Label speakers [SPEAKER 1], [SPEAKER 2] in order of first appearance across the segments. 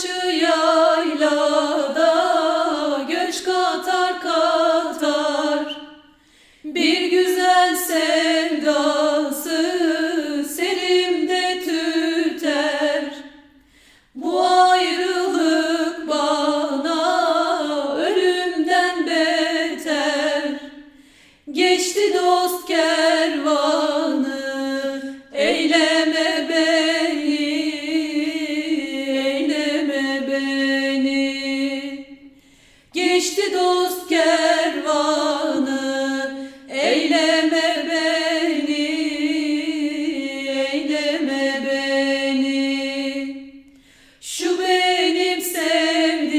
[SPEAKER 1] Karşı yaylada göç katar katar. Bir güzel sevdası selimde tüter. Bu ayrılık bana ölümden beter. Geçti dost kervanı Geçti dost kervanı eyleme beni eyleme beni. Şu benim sevdiğim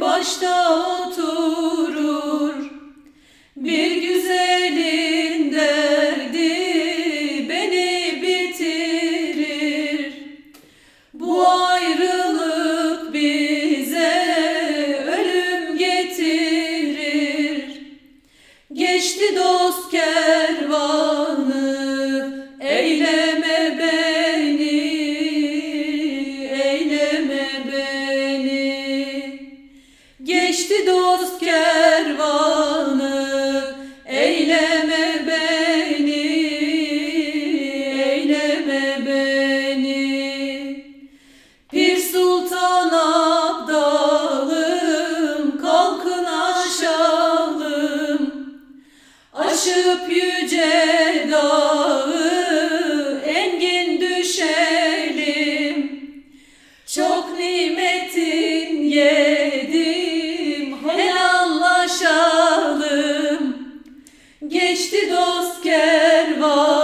[SPEAKER 1] başta oturur bir Geçti dost kervanı Eyleme beni Eyleme beni. Geçti dost kervanı yüce dağı engin düşelim. Çok nimetin yedim helallaşalım. Geçti dost kervan.